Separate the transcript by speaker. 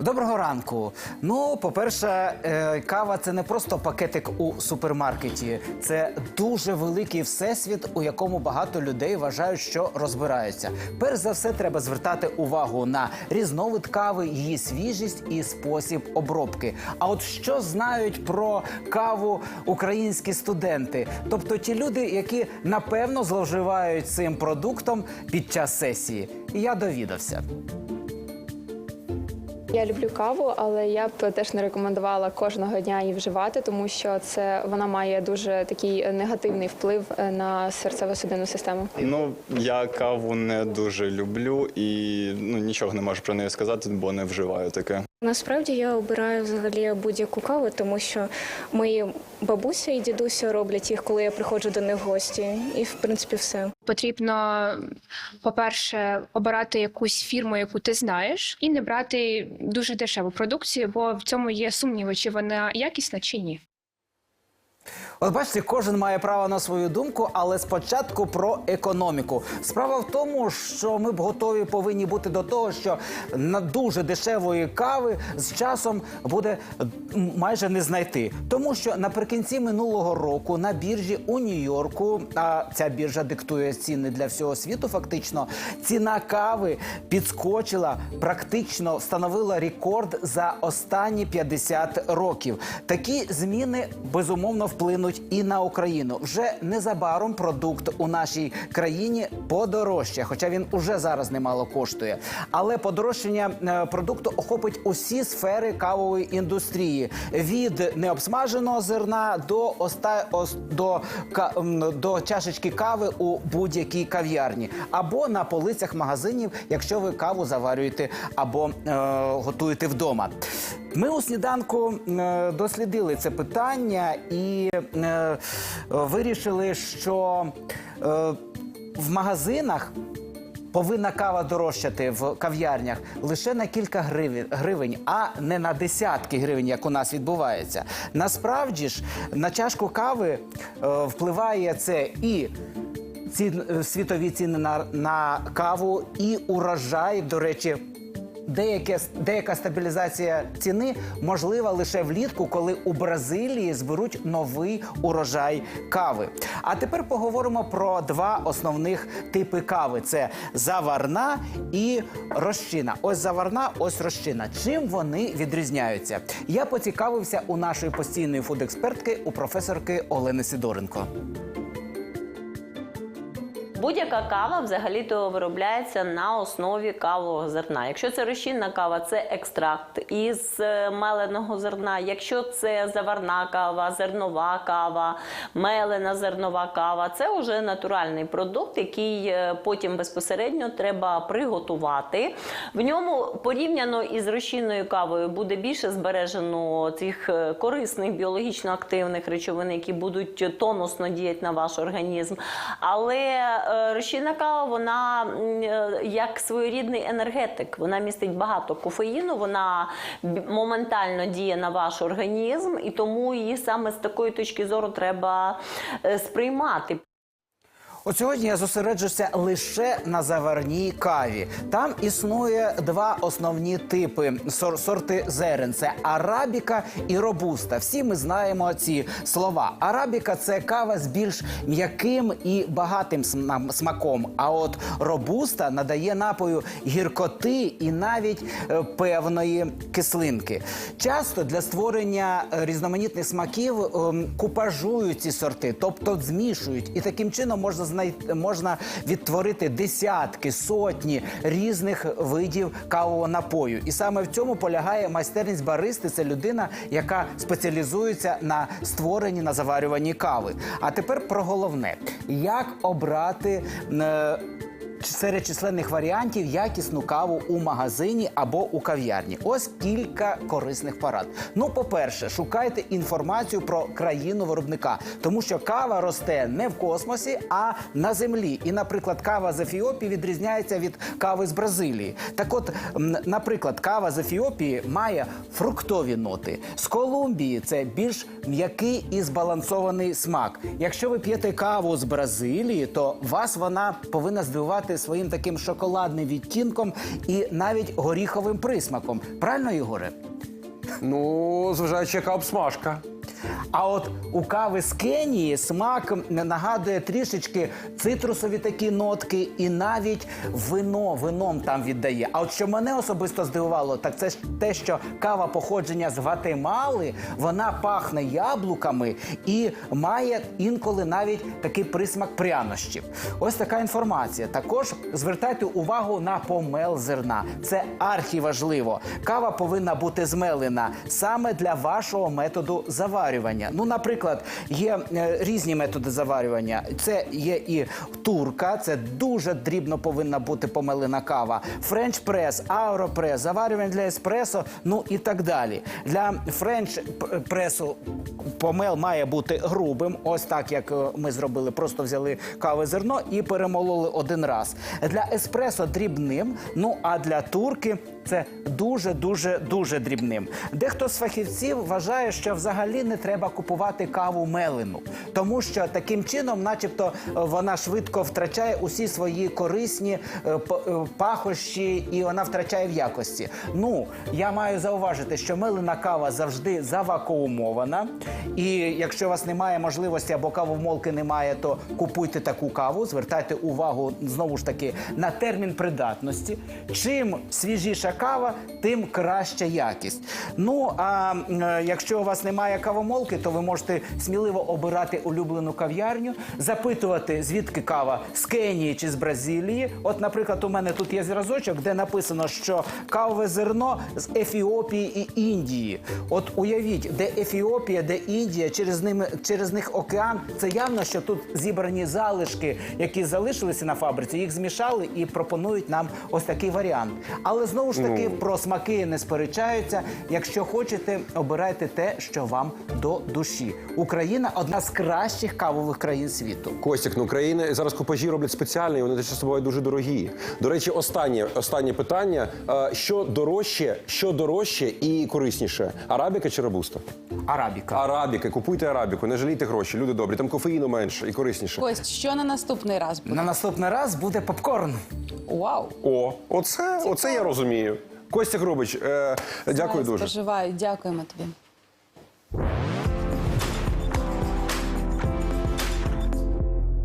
Speaker 1: Доброго ранку. Ну, по-перше, е, кава це не просто пакетик у супермаркеті, це дуже великий всесвіт, у якому багато людей вважають, що розбираються. Перш за все, треба звертати увагу на різновид кави, її свіжість і спосіб обробки. А от що знають про каву українські студенти, тобто ті люди, які напевно зловживають цим продуктом під час сесії. І я довідався.
Speaker 2: Я люблю каву, але я б теж не рекомендувала кожного дня її вживати, тому що це вона має дуже такий негативний вплив е, на серцево-судинну систему.
Speaker 3: Ну, я каву не дуже люблю і ну, нічого не можу про неї сказати, бо не вживаю таке.
Speaker 4: Насправді я обираю взагалі будь-яку каву, тому що мої бабуся і дідуся роблять їх, коли я приходжу до них в гості, і в принципі все.
Speaker 5: Потрібно, по-перше, обирати якусь фірму, яку ти знаєш, і не брати дуже дешеву продукцію, бо в цьому є сумніви, чи вона якісна чи ні.
Speaker 1: От бачите, кожен має право на свою думку, але спочатку про економіку. Справа в тому, що ми б готові повинні бути до того, що на дуже дешевої кави з часом буде майже не знайти. Тому що наприкінці минулого року на біржі у Нью-Йорку, а ця біржа диктує ціни для всього світу. Фактично, ціна кави підскочила, практично встановила рекорд за останні 50 років. Такі зміни безумовно вплинуть і на Україну. Вже незабаром продукт у нашій країні подорожчає, хоча він уже зараз немало коштує. Але подорожчання е, продукту охопить усі сфери кавової індустрії від необсмаженого зерна до оста... до, до чашечки кави у будь-якій кав'ярні або на полицях магазинів, якщо ви каву заварюєте або е, готуєте вдома. Ми у сніданку е, дослідили це питання і е, вирішили, що е, в магазинах. Повинна кава дорожчати в кав'ярнях лише на кілька гривень, а не на десятки гривень, як у нас відбувається. Насправді ж на чашку кави е, впливає це і цін, е, світові ціни на, на каву, і урожай. До речі, Деяке, деяка стабілізація ціни можлива лише влітку, коли у Бразилії зберуть новий урожай кави. А тепер поговоримо про два основних типи кави: це заварна і розчина. Ось заварна, ось розчина. Чим вони відрізняються? Я поцікавився у нашої постійної фудекспертки, у професорки Олени Сидоренко.
Speaker 6: Будь-яка кава взагалі-то виробляється на основі кавового зерна. Якщо це розчинна кава, це екстракт із е, меленого зерна. Якщо це заварна кава, зернова кава, мелена зернова кава, це вже натуральний продукт, який е, потім безпосередньо треба приготувати. В ньому порівняно із розчинною кавою буде більше збережено цих е, корисних біологічно активних речовин, які будуть тонусно діяти на ваш організм. Але розчинна кава, вона е, як своєрідний енергетик. Вона містить багато кофеїну, вона моментально діє на ваш організм, і тому її саме з такої точки зору треба е, сприймати.
Speaker 1: От сьогодні я зосереджуся лише на заварній каві. Там існує два основні типи сор- сорти зерен: це арабіка і робуста. Всі ми знаємо ці слова. Арабіка це кава з більш м'яким і багатим смаком. А от робуста надає напою гіркоти і навіть е, певної кислинки. Часто для створення різноманітних смаків ем, купажують ці сорти, тобто змішують, і таким чином можна знайти можна відтворити десятки, сотні різних видів кавового напою. І саме в цьому полягає майстерність баристи. Це людина, яка спеціалізується на створенні на заварюванні кави. А тепер про головне: як обрати. е, серед численних варіантів якісну каву у магазині або у кав'ярні. Ось кілька корисних порад. Ну, по-перше, шукайте інформацію про країну виробника, тому що кава росте не в космосі, а на землі. І, наприклад, кава з Ефіопії відрізняється від кави з Бразилії. Так, от, наприклад, кава з Ефіопії має фруктові ноти. З Колумбії це більш м'який і збалансований смак. Якщо ви п'єте каву з Бразилії, то вас вона повинна здивувати своїм таким шоколадним відтінком і навіть горіховим присмаком. Правильно, Ігоре?
Speaker 7: Ну, зважаючи, яка обсмажка.
Speaker 1: А от у кави з Кенії смак нагадує трішечки цитрусові такі нотки, і навіть вино вином там віддає. А от що мене особисто здивувало, так це ж те, що кава походження з Гватемали, вона пахне яблуками і має інколи навіть такий присмак прянощів. Ось така інформація. Також звертайте увагу на помел зерна. Це архіважливо. Кава повинна бути змелена саме для вашого методу заварювання. Ну, наприклад, є е, різні методи заварювання. Це є і турка, це дуже дрібно повинна бути помелена кава. Френч прес, аеропрес, заварювання для еспресо, ну і так далі. Для френч пресу помел має бути грубим, ось так як е, ми зробили. Просто взяли каве зерно і перемололи один раз. Для еспресо дрібним. Ну а для турки це дуже дуже дуже дрібним. Дехто з фахівців вважає, що взагалі не треба купувати каву мелену, тому що таким чином, начебто, вона швидко втрачає усі свої корисні е, е, пахощі, і вона втрачає в якості. Ну я маю зауважити, що мелена кава завжди завакуумована. І якщо у вас немає можливості або кавомолки немає, то купуйте таку каву. Звертайте увагу знову ж таки на термін придатності. Чим свіжіша кава, тим краща якість. Ну а е, якщо у вас немає кавомолки, то ви можете сміливо обирати улюблену кав'ярню, запитувати, звідки кава з Кенії чи з Бразилії. От, наприклад, у мене тут є зразочок, де написано, що кавове зерно з Ефіопії і Індії. От уявіть, де Ефіопія, де Індія, через ними через них океан. Це явно, що тут зібрані залишки, які залишилися на фабриці, їх змішали і пропонують нам ось такий варіант. Але знову ж таки про смаки не сперечаються. Якщо хочете, обирайте те, що вам до душі. Україна одна з кращих кавових країн світу.
Speaker 7: Костік, ну країни зараз купажі роблять спеціально, і вони часто бувають дуже дорогі. До речі, останнє, останнє питання: Е, що дорожче, що дорожче і корисніше? Арабіка чи робуста?
Speaker 1: Арабіка.
Speaker 7: Арабіка, купуйте арабіку, не жалійте гроші, люди добрі. Там кофеїну менше і корисніше.
Speaker 8: Кость, що на наступний раз буде?
Speaker 1: На наступний раз буде попкорн.
Speaker 8: Вау!
Speaker 7: О, оце, оце я розумію. Костя Грубич, е, дякую дуже.
Speaker 8: Споживаю. Дякуємо тобі.